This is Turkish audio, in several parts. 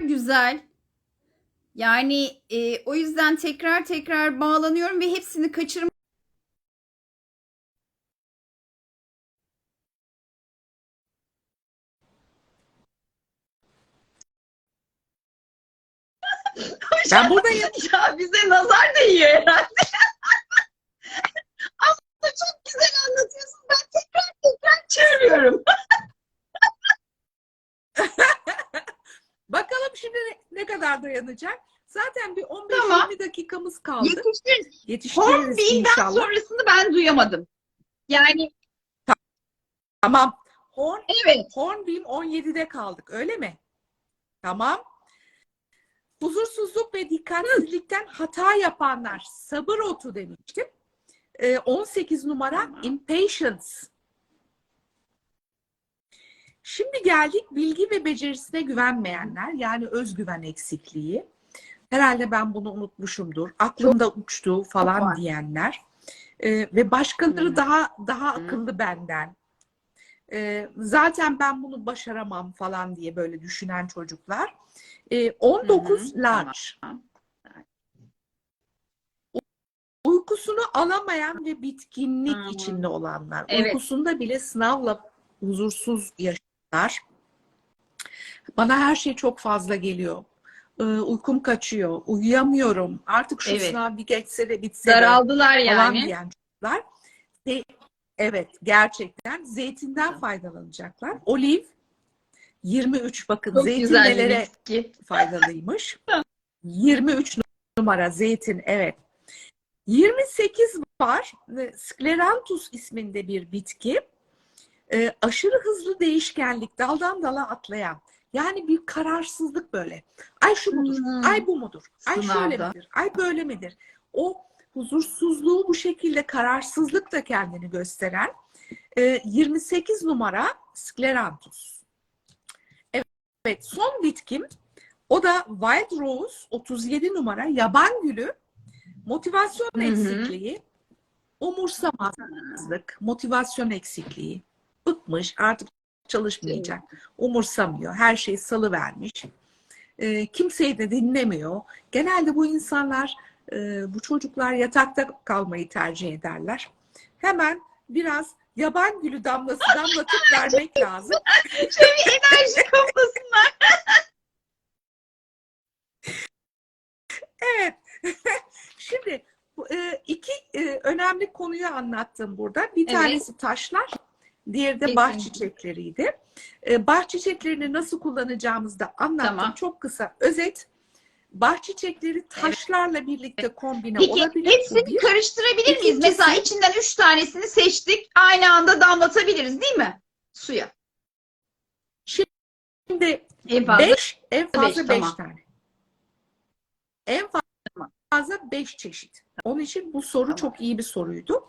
güzel. Yani e, o yüzden tekrar tekrar bağlanıyorum ve hepsini kaçırmak Ben buradayım. Ya bize nazar değiyor herhalde. Aslında çok güzel anlatıyorsun. Ben tekrar tekrar çağırıyorum. Bakalım şimdi ne, ne kadar dayanacak. Zaten bir 15-20 Tamam. dakikamız kaldı. Yetiştir. Yetiştiririz inşallah. sonrasını ben duyamadım. Yani Tamam. Horn, evet. Hornbeam 17'de kaldık öyle mi? Tamam. Huzursuzluk ve dikkatsizlikten hata yapanlar sabır otu demiştim. Ee, 18 numara Tamam. impatience. Şimdi geldik bilgi ve becerisine güvenmeyenler yani özgüven eksikliği. Herhalde ben bunu unutmuşumdur. Aklımda uçtu falan var. diyenler. Ee, ve başkaları Hı. daha daha akıllı benden. Ee, zaten ben bunu başaramam falan diye böyle düşünen çocuklar. Ee, 19 Hı hı, large. tamam. Uykusunu alamayan ve bitkinlik Hı. içinde olanlar. Evet. Uykusunda bile sınavla huzursuz yaşayanlar. Bana her şey çok fazla geliyor. Ee, uykum kaçıyor. Uyuyamıyorum. Artık şu Evet. sınav bir geçse de bitse de Daraldılar falan yani. diyen çocuklar. Evet gerçekten zeytinden faydalanacaklar. Oliv 23 bakın Çok zeytin nelere faydalıymış. 23 numara zeytin evet. 28 var. Ve Skleranthus isminde bir bitki. Ee, aşırı hızlı değişkenlik, daldan dala atlayan. Yani bir kararsızlık böyle. Ay şu mudur? Hmm. Ay bu mudur? Ay şöyle Sınavda. midir? Ay böyle midir? O huzursuzluğu bu şekilde kararsızlık da kendini gösteren e, 28 numara Skleranthus. Evet, son bitkim o da Wild Rose 37 numara yaban gülü. Motivasyon Hı hı. eksikliği, umursamazlık, motivasyon eksikliği. Bıkmış, artık çalışmayacak, umursamıyor, her şeyi salıvermiş. E, kimseyi de dinlemiyor. Genelde bu insanlar, e, bu çocuklar yatakta kalmayı tercih ederler. Hemen biraz yaban gülü damlası damlatıp vermek lazım. Şöyle bir enerji kaplasınlar. Evet. Şimdi e, iki e, önemli konuyu anlattım burada. Bir Evet. tanesi taşlar, diğeri de bah çiçekleriydi. E, bah çiçeklerini nasıl kullanacağımızı da anlattım. Tamam. Çok kısa özet. Bah çiçekleri taşlarla birlikte kombine Peki olabilir. Hepsini bir. karıştırabilir miyiz? İkincisi- Mesela içinden üç tanesini seçtik. Aynı anda damlatabiliriz değil mi? Suya. Şimdi En fazla. beş, en fazla Beş, beş tamam. tane. En Tamam. fazla beş çeşit. Onun için bu soru Tamam. çok iyi bir soruydu.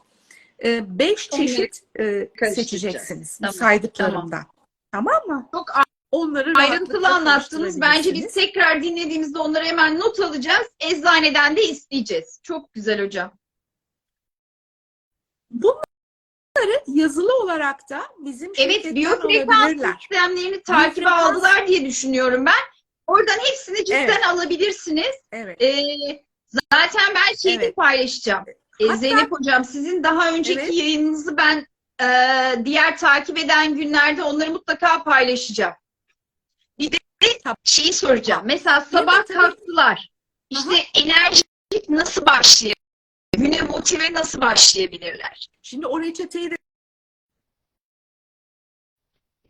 Ee, beş Onları çeşit e, seçeceksiniz Tamam, saydıklarımdan. Tamam mı? Çok Onları ayrıntılı anlattınız. Bence biz tekrar dinlediğimizde onları hemen not alacağız. Eczaneden de isteyeceğiz. Çok güzel hocam. Bunları yazılı olarak da bizim Evet, biyofrekans sistemlerini takibe Biyofrekans- aldılar diye düşünüyorum ben. Oradan hepsini cidden Evet. alabilirsiniz. Evet. Ee, zaten ben şeyi de Evet. paylaşacağım. Ee, Hatta- Zeynep Hocam sizin daha önceki Evet. yayınınızı ben e, diğer takip eden günlerde onları mutlaka paylaşacağım. Bir de şeyi soracağım. Mesela sabah kalktılar. İşte enerji nasıl başlayabilir? Güne motive nasıl başlayabilirler? Şimdi o reçeteyi de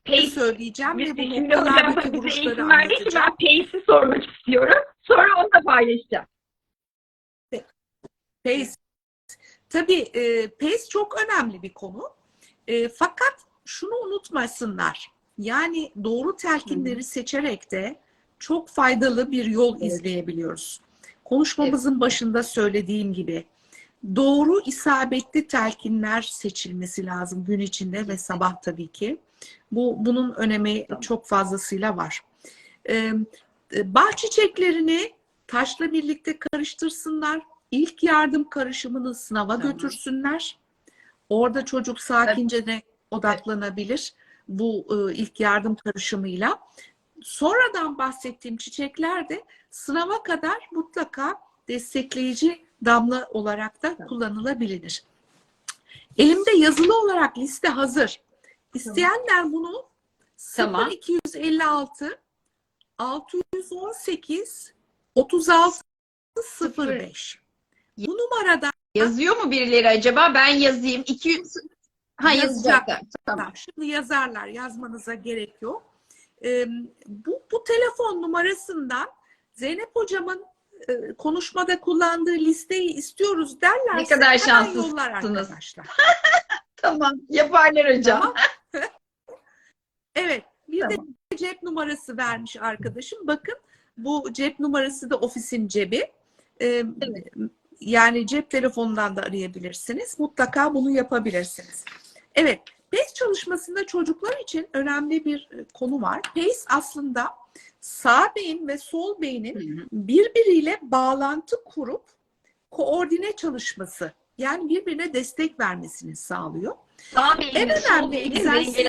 Pace söyleyeceğim ve bu noktalardaki vuruşları anlatacağım. ben Pace'i sormak istiyorum. Sonra onu da paylaşacağım. Pace. Tabii e, pace çok önemli bir konu. E, fakat şunu unutmasınlar. Yani doğru telkinleri seçerek de çok faydalı bir yol Evet. izleyebiliyoruz. Konuşmamızın başında söylediğim gibi doğru isabetli telkinler seçilmesi lazım gün içinde ve sabah tabii ki. Bu bunun önemi çok fazlasıyla var. E, e, bah çiçeklerini taşla birlikte karıştırsınlar. İlk yardım karışımını sınava Tamam. götürsünler. Orada çocuk sakince de odaklanabilir bu e, ilk yardım karışımıyla. sonradan bahsettiğim çiçekler de sınava kadar mutlaka destekleyici damla olarak da kullanılabilir. Elimde yazılı olarak liste hazır. İsteyenler bunu Tamam. 0256 618 36 05 bu numarada Yazıyor mu birileri acaba? Ben yazayım. 200 Ha Yazacak. yazacaklar. Tamam. Şimdi yazarlar, yazmanıza gerek yok. Ee, bu, bu telefon numarasından Zeynep hocamın e, konuşmada kullandığı listeyi istiyoruz derlerse Ne kadar şanslısınız. Tamam. Yaparlar hocam. Tamam. Evet. Bir Tamam. de cep numarası vermiş arkadaşım. Bakın bu cep numarası da ofisin cebi. Ee, Yani cep telefonundan da arayabilirsiniz. Mutlaka bunu yapabilirsiniz. Evet. PACE çalışmasında çocuklar için önemli bir e, konu var. PACE aslında sağ beyin ve sol beynin birbiriyle bağlantı kurup koordine çalışması yani birbirine destek vermesini sağlıyor. Sağ En önemli egzersiz